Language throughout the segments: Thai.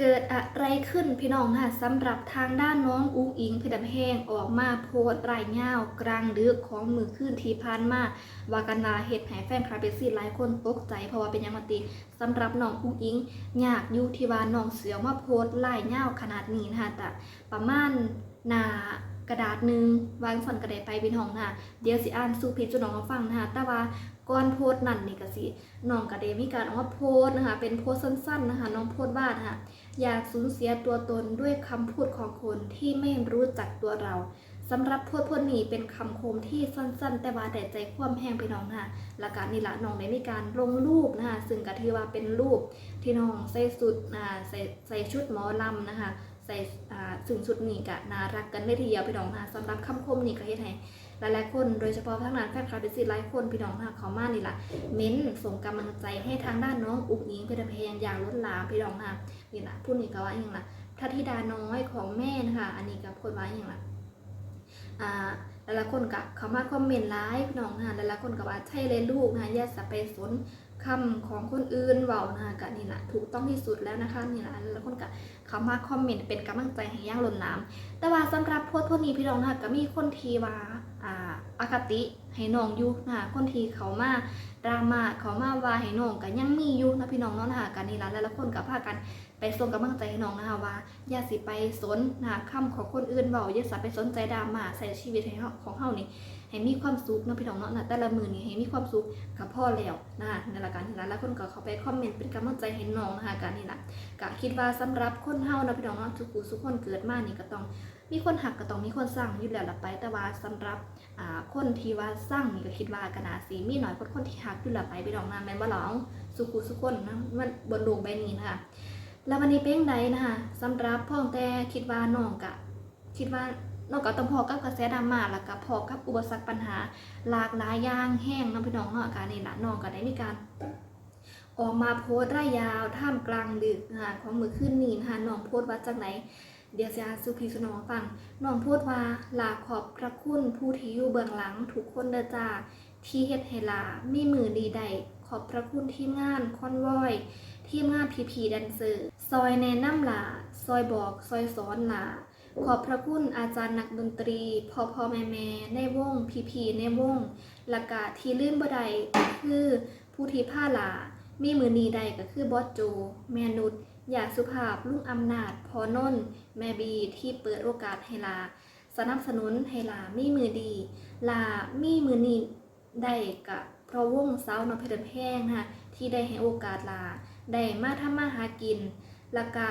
เกิดอะไรขึ้นพี่น้องค่ะสำหรับทางด้านน้องอุ้งอิงเพชรแห้งออกมาโพสต์รายเงากลางดึกของมือขึ้นที่ผ่านมาวากันาเหตุให้แฟนคลับเบซี่หลายคนตกใจเพราะว่าเป็นยังมติสำหรับน้องอุ้งอิงอยากอยู่ที่ว่าน้องเสือมาโพสต์รายเงาขนาดนี้นะคะแต่ประมาณหนากระดาษหนึ่งวางส่วนกระดาษไปพี่น้องค่ะเดี๋ยวสิอ่านสู่เพจจุน้องมาฟังนะคะแต่ว่า ก่อนโพสต์นั่นนี่ก็สิน้องกระเดมีการออกมาโพสต์นะคะ เป็นโพสต์สั้นๆนะคะน้องโพสต์ว่านะคะอยากสูญเสียตัวตนด้วยคำพูดของคนที่ไม่รู้จักตัวเราสำหรับโพดพจน์นี้เป็นคำคมที่สั้น ๆ แต่ว่าแต่ใจความแห้งพี่น้องค่ะและการนี่ละน้องได้มีการลงรูปนะคะซึ่งก็ถือว่าเป็นรูปที่น้องใส่สุดอ่าใส่ใส่ชุดหมอลำนะคะ ใส่อ่าซึ่งสุดนี่กะน่ารักกันได้ทีเดียวพี่น้องค่ะสำหรับคำคมนี่ก็เฮ็ดให้หลายๆคนโดยเฉพาะทางด้านแฟนคลับดิสิหลายคนพี่น้องค่ะเขามานี่ล่ะเม้นส่งกำลังใจให้ทางด้านน้องอุกยิงเพชรเพยงอย่างล้นหลามพี่น้องค่ะนี่แหละพูดนี่ก็ว่าอย่างละทัธิดาน้อยของแม่นะคะอันนี้ก็พูดว่าอย่างละอ่า หลายๆคนก็เขามาคอมเมนต์ไลฟ์น้องนะคะหลายๆคนก็ว่าใช่เลยลูกนะคะอย่าสะไปสนคำของคนอื่นเว้านะคะก็นี่แหละถูกต้องที่สุดแล้วนะคะนี่แหละหลายๆคนก็เขามาคอมเมนต์เป็นกำลังใจให้ย่างล้นหลามแต่ว่าสำหรับโพสต์พวกนี้พี่น้องนะคะก็มีคนทีว่าอ่าอคติให้น้องอยู่นะคะคนทีเขามาดราม่าเขามาว่าให้น้องก็ยังมีอยู่นะพี่น้องเนาะนะคะกันนี่แหละหลายๆคนก็พากัน ไปส่งกำลังใจให้น้องนะคะว่าอย่าสิไปสนนะคะคำของคนอื่นเบาอย่าสิไปสนใจดราม่าใส่ชีวิตให้ของเฮานี่ให้มีความสุขเนาะพี่น้องเนาะนะแต่ละมือนี่ให้มีความสุขกับพ่อแล้วนะคะในรายการที่แล้วแล้วคนก็เขาไปคอมเมนต์เป็นกำลังใจให้น้องนะคะการนี่แหละก็คิดว่าสำหรับคนเฮานะพี่น้องเนาะทุกผู้ทุกคนเกิดมานี่ก็ต้องมีคนหักก็ต้องมีคนสร้างอยู่แล้วละไปแต่ว่าสำหรับอ่าคนที่ว่าสร้างนี่ก็คิดว่ากน่าสิมีหน้อยกว่าคนที่หักอยู่ล้วไปพี่น้องนะแม่นบ่ล่ะเอาสุขุสุขคนนะมันบนโลกใบนี้นะคะ แล้ววันนี้เป็นไดนะคะสำหรับพ่องแต่คิดว่าน้องกะ คิดว่าน้องก็ต้องพอกับกระแสดราม่าแล้วก็พอกับอุปสรรคปัญหา หลากหลายอย่างแห้งน้องพี่น้องเนาะการนี่ละน้องก็ได้มีการ ออกมาโพสต์ร่ายยาวท่ามกลางดึกนะคะของมือขึ้นนี่นะคะน้องโพสต์ว่าจากไหนเดี๋ยวจะอ่าสุพีสุนองฟังน้องพสต์ว่าลาขอบพระคุณผู้ที่อยู่เบื้องหลังทุกคนเดจ้าที่เฮ็ดให้ลามีมือดีใดขอบพระคุณทีมงานคอนวอย ทีมงานพีพีแดนเซอร์ ซอยแนะนำหลาซอยบอก ซอยสอนหลาขอบพระคุณอาจารย์นักดนตรี พอพอแม่แม่ในวง พีพีในวงละกะที่ลื่นบ่ใดก็คือผู้ที่ผ้าหลา มีมือนีใดก็คือบอสโจ แม่นุชอยากสุภาพลุงอำนาจ พอนนแม่บีที่เปิดโอกาสให้ลา สนับสนุนให้ลามีมือดี ลามีมือนีได้กะเพราะวงสาวนพเพชรแพงค่ะที่ได้ให้โอกาสลา ได้มาทำมาหากิน แล้วก็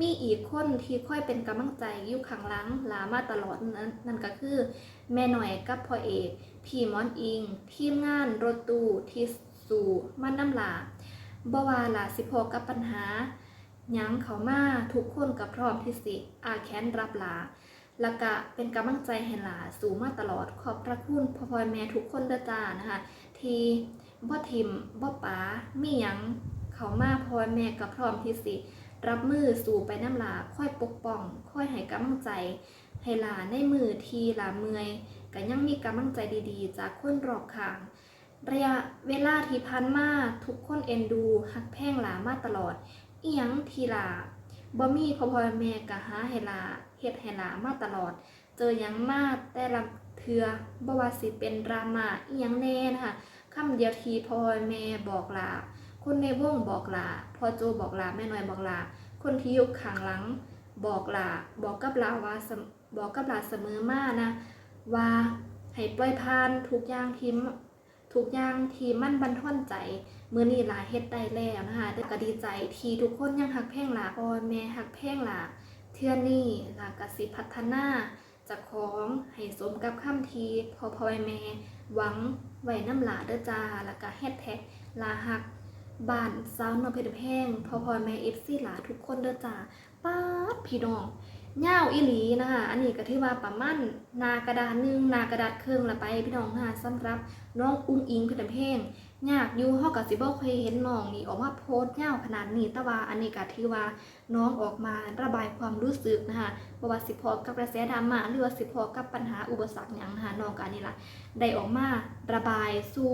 มีอีกคนที่ค่อยเป็นกำลังใจอยู่ข้างหลังหลามาตลอดนั้นนั่นก็คือ แม่หน่อยกับพ่อเอกพี่มอนอิง ทีมงานรถตู้ที่สู่มันน้ำหลาบวาลาสิพอกับปัญหายังเขามาทุกคนกับพร้อมที่สิอาแค้นรับหลาแล้วก็เป็นกำลังใจให้หลาสู่มาตลอดขอบพระคุณพ่อพ่อแม่ทุกคนเด้อจ้านะคะ ทีบ่ทิมบ่ป๋ามียังเขามาพ่อแม่ก็พร้อมที่สิ รับมือสู่ไปน้ำหลาค่อยปกป้อง ค่อยให้กำลังใจ ให้ลาในมือทีหลาเมื่อยก็ยังมีกำลังใจดีๆ จากคนรอบข้าง ระยะเวลาที่ผ่านมาทุกคนเอ็นดูหักแพงหลามาตลอด เอียงทีหลาบ่มีพ่อพ่อแม่ก็หาให้ลาเฮ็ดให้ลามาตลอด เจอยังมาแต่ละเทือบ่ว่าสิเป็นดราม่าอียงแน่นะคะคำเดียวทีพ่อแม่บอกลา คนในวงบอกลาพ่อโจบอกลาแม่น้อยบอกลา คนที่อยู่ข้างหลังบอกลาบอกกับลาว่าบอกกับลาเสมอมานะ ว่าให้ปล่อยผ่านทุกอย่างที่มทุกอย่างที่มั่นบันทอนใจเมื่อนี้ลาเฮ็ดได้แล้วนะคะแต่ก็ดีใจที่ทุกคนยังหักแพงลาพ่อแม่หักแพงลาเทื่อนี้ลากสิพัฒนาจากของให้สมกับคำทีพอพ่อแม่หวังไว้น้ำหลาเด้อจ้าแล้วก็แฮชแท็กลาหัก บ้านสาวนอเพชรแพงพอพอแม่เอฟซีหลาทุกคนเด้อจ้าป้าพี่น้องเง่าอีหลีนะคะอันนี้ก็ถือว่าประมาณหนากระดาษหนึงหนากระดาษครึ่งละไปพี่น้องค่ะสำหรับน้องอุ้งอิงเพชรแพงยากอยู่เฮากับสิบ่เคยเห็นน้องนี่ออกมาโพสต์เง่าขนาดนี้แต่ว่าอันนี้ก็ถือว่าน้องออกมาระบายความรู้สึกนะคะบว่าสิพอกับกระแสดราม่าหรือว่าสิพอกับปัญหาอุปสรรคหยังนะคะน้องก็อันนี้ละได้ออกมาระบายสู่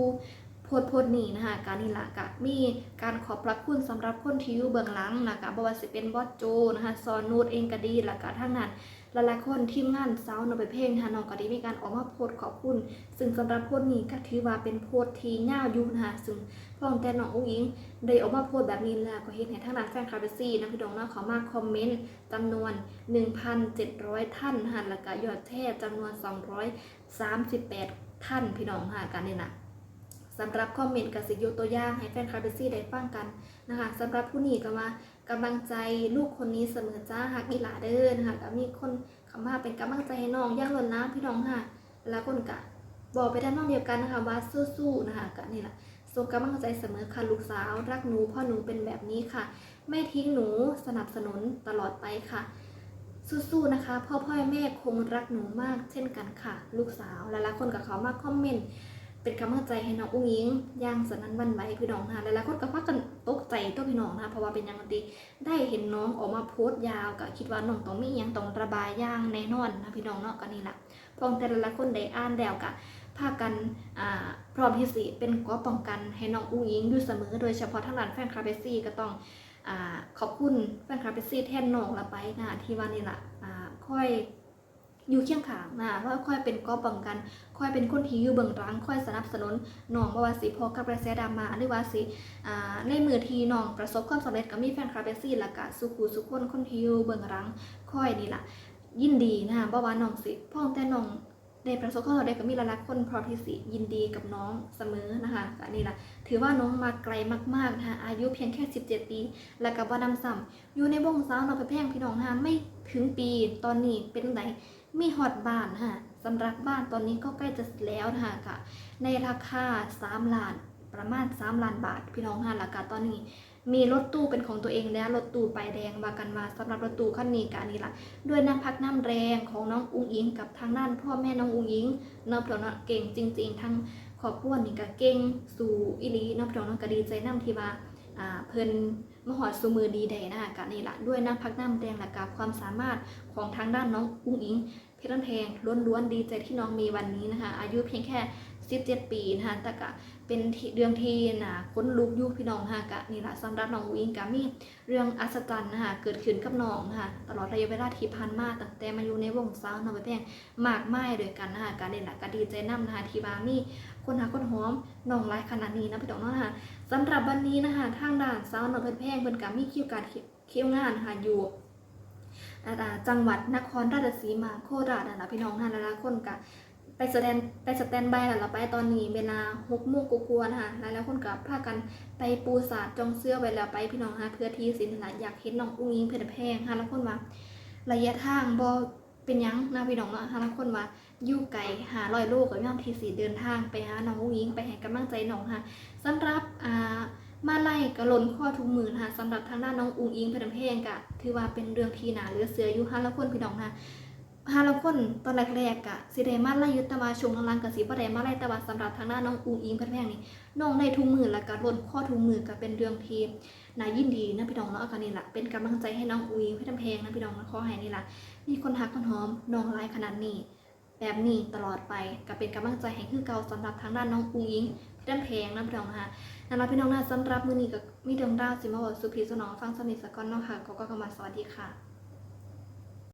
พโพสต์โพสต์นี้นะคะการนี่ละกะมีการขอบพระคุณสำหรับคนที่อยู่เบื้องหลังนะคะบ่ว่าสิเป็นบอสโจนะคะซอนนูดเองก็ดีล้วก็ทั้งนั้นหลายๆคนทีมงานสาวนไปเพลงนะคะน้องก็ได้มีการออกมาโพสขอบคุณ ซึ่งสำหรับโพสนี้ก็ถือว่าเป็นโพสที่ยาอยู่นะคะซึ่งพ่องแต่น้องอุ้งอิงได้ออกมาโพสแบบนี้แล้วก็เห็นให้ทั้งนั้นแฟนคลับเบซี่นะพี่น้องนาะขามาคอมเมนต์จำนวน 1,700 ท่านนะคะแล้วก็ยอดแท้จำนวน 238 ท่านพี่น้องค่ะกันนี่นะ สำหรับคอมเมนต์กับสิยกตัวอย่างให้แฟนคลับเบซี่ได้ฟังกันนะคะสำหรับผู้นี้ก็ว่ากำลังใจลูกคนนี้เสมอจ้าฮักอีหลาเด้อนะคะก็มีคนคำว่าเป็นกำลังใจให้น้องย่างล้นน้ำพี่น้องค่ะแล้วคนกะบอกไปด้านน้องเดียวกันนะคะว่าสู้ๆนะคะก็นี่แหละส่งกำลังใจเสมอค่ะลูกสาว รักหนูพ่อหนูเป็นแบบนี้ค่ะ ไม่ทิ้งหนูสนับสนุนตลอดไปค่ะ สู้ๆนะคะ พ่อพ่อแม่คงรักหนูมากเช่นกันค่ะ ลูกสาวหลายๆคนกับเขามาคอมเมนต์ เป็นกำลังใจให้น้องอุ้งอิงย่างสนั้นวันไหวพี่น้องนะหลายๆคนก็พากันตกใจตัวพี่น้องนะเพราะว่าเป็นยังดีได้เห็นน้องออกมาโพสต์ยาวก็คิดว่าน้องต้องมีอหยังต้องระบายย่างแน่นอนนะพี่น้องเนาะก็นี่แหละพองแต่ลายๆคนได้อ่านแล้วก็พากันอ่าพร้อมที่สิเป็นก้อป้องกันให้น้องอุ้งอิงอยู่เสมอ โดยเฉพาะทางด้านแฟนคลับเบซี่ก็ต้องอ่าขอบคุณแฟนคลับเบซี่แทนน้องละไปนะที่ว่านี่แหละอ่าค่อย อยู่เคียงข้างนะว่าค่อยเป็นก้อป้องกัน ค่อยเป็นคนที่อยู่เบื้องหลังค่อยสนับสนุนน้องบ่ว่าสิพอกับกระแสดราม่าหรือว่าสิในมือที่น้องประสบความสำเร็จก็มีแฟนคลับเบซี่ละก็สุขุสุขคนคนที่อยู่เบื้องหลังค่อยนี่ล่ะยินดีนะบ่ว่าน้องสิพ่อแต่น้องได้ประสบความสำเร็จก็มีหลายๆคนพร้อมที่สิยินดีกับน้องเสมอนะคะก็นี่ล่ะถือว่าน้องมาไกลมากๆนะคะอายุเพียงแค่ 17 ปี แล้วก็บ่นำซ้ำอยู่ในวงสาวน้องไปแพงพี่น้องนะคะไม่ถึงปีตอนนี้เป็นได มีฮอตบ้านค่ะสำหรับบ้านตอนนี้ก็ใกล้จะเสร็จแล้วนะคะค่ะ ในราคา3ล้านประมาณ 3 ล้านบาท พี่น้องค่ะแล้วก็ตอนนี้ มีรถตู้เป็นของตัวเองแล้วรถตู้ไปแดงว่ากันว่าสำหรับรถตู้คันนี้กานี่ละด้วยน้ำพักน้ำแรงของน้องอุ้งอิงกับทางด้านพ่อแม่น้องอุ้งอิงเนาะเพียงเนาะเก่งจริง ๆ ทั้งครอบครัวนี่ก็เก่งสู่อิลีเนาะเพียงเนาะก็ดีใจน้ำที่ว่าอ่าเพิ่น มหอดสูมือดีใดนะคะกานี่ละด้วยน้ำพักน้ำแรงและกับความสามารถของทางด้านน้องอุ้งอิง เพชรบ้านแพงล้วนๆดีใจที่น้องมีวันนี้นะคะ อายุเพียงแค่ 17 ปีนะคะแต่กะเป็นเรื่องที่นะค้นลุกยุคพี่น้องนะคะกะนี่ละสำหรับน้องวิงกะมีเรื่องอัศจรรย์นะคะเกิดขึ้นกับน้องนะคะตลอดระยะเวลาที่ผ่านมาตั้งแต่มาอยู่ในวงสาวน้องไปแพงมากมายด้วยกันนะคะกะนี่แหละกะดีใจนํนะคะที่ว่ามี คนหาคนหอมน้องหลายขนาดนี้นะพี่น้องเนาะนะคะสำหรับวันนี้นะคะทางด้านสาวน้องเพชรแพงเพิ่นกะมีคิวการคิวงานนะคะอยู่จังหวัดนครราชสีมาโคราชนะพี่น้องท่านหลายๆคนกะไปแสดงไปสแตนบายแล้วเราไปตอนนี้เวลาหกโมงกว่าๆนะคะหลายๆคนกับพากันไปปูสาดจองเสื้อไว้แล้วไปพี่น้องฮะเพื่อที่สินหลายอยากเห็นน้องอุ้งยิงเพชรแพงฮะแล้วคนว่าระยะทางบ่ เป็นยังนะพี่น้องเนาะฮะแล้วคนว่าอยู่ไกลหาลอยโลกกับย่อมทีสีเดินทางไปหาน้องอุ้งอิงไปให้กำลังใจน้องค่ะสำหรับอ่ามาไล่กระลนข้อทุกมือนะคะสำหรับทางด้านน้องอุงอิงเพชรเพงกะถือว่าเป็นเรื่องที่หนาเหลือเสืออยู่ห้าละคนพี่น้องค่ะ ห้าละคนตอนแรกๆกะสิได้มาไล่ยุตแตวาชงลังๆกะสิบ่ได้มาไล่แตวาสำหรับทางด้าน้องอุงอิงเพชรเพงนี่น้องได้ทุกมือแล้วก็ลนข้อทุกมือก็เป็นเรื่องที่น่ายินดีนะพี่น้องเนาะการนี้ล่ะเป็นกำลังใจให้น้องอุงอิงเพชรเพงนะพี่น้องนะขอให้นี่แหละมีคนหักคนหอมน้องไล่ขนาดนี้ แบบนี้ตลอดไปก็เป็นกำลังใจให้คือเก่าสำหรับทางด้านน้องอุงอิงเพชรเพงนะพี่น้องนะคะนั่นละพี่น้องนะสำหรับมือนี้ก็มีเรื่องราวสิมาบอกสุพีสนองฟังสนิทสกอนเนาะค่ะก็ก็มาสวัสดีค่ะ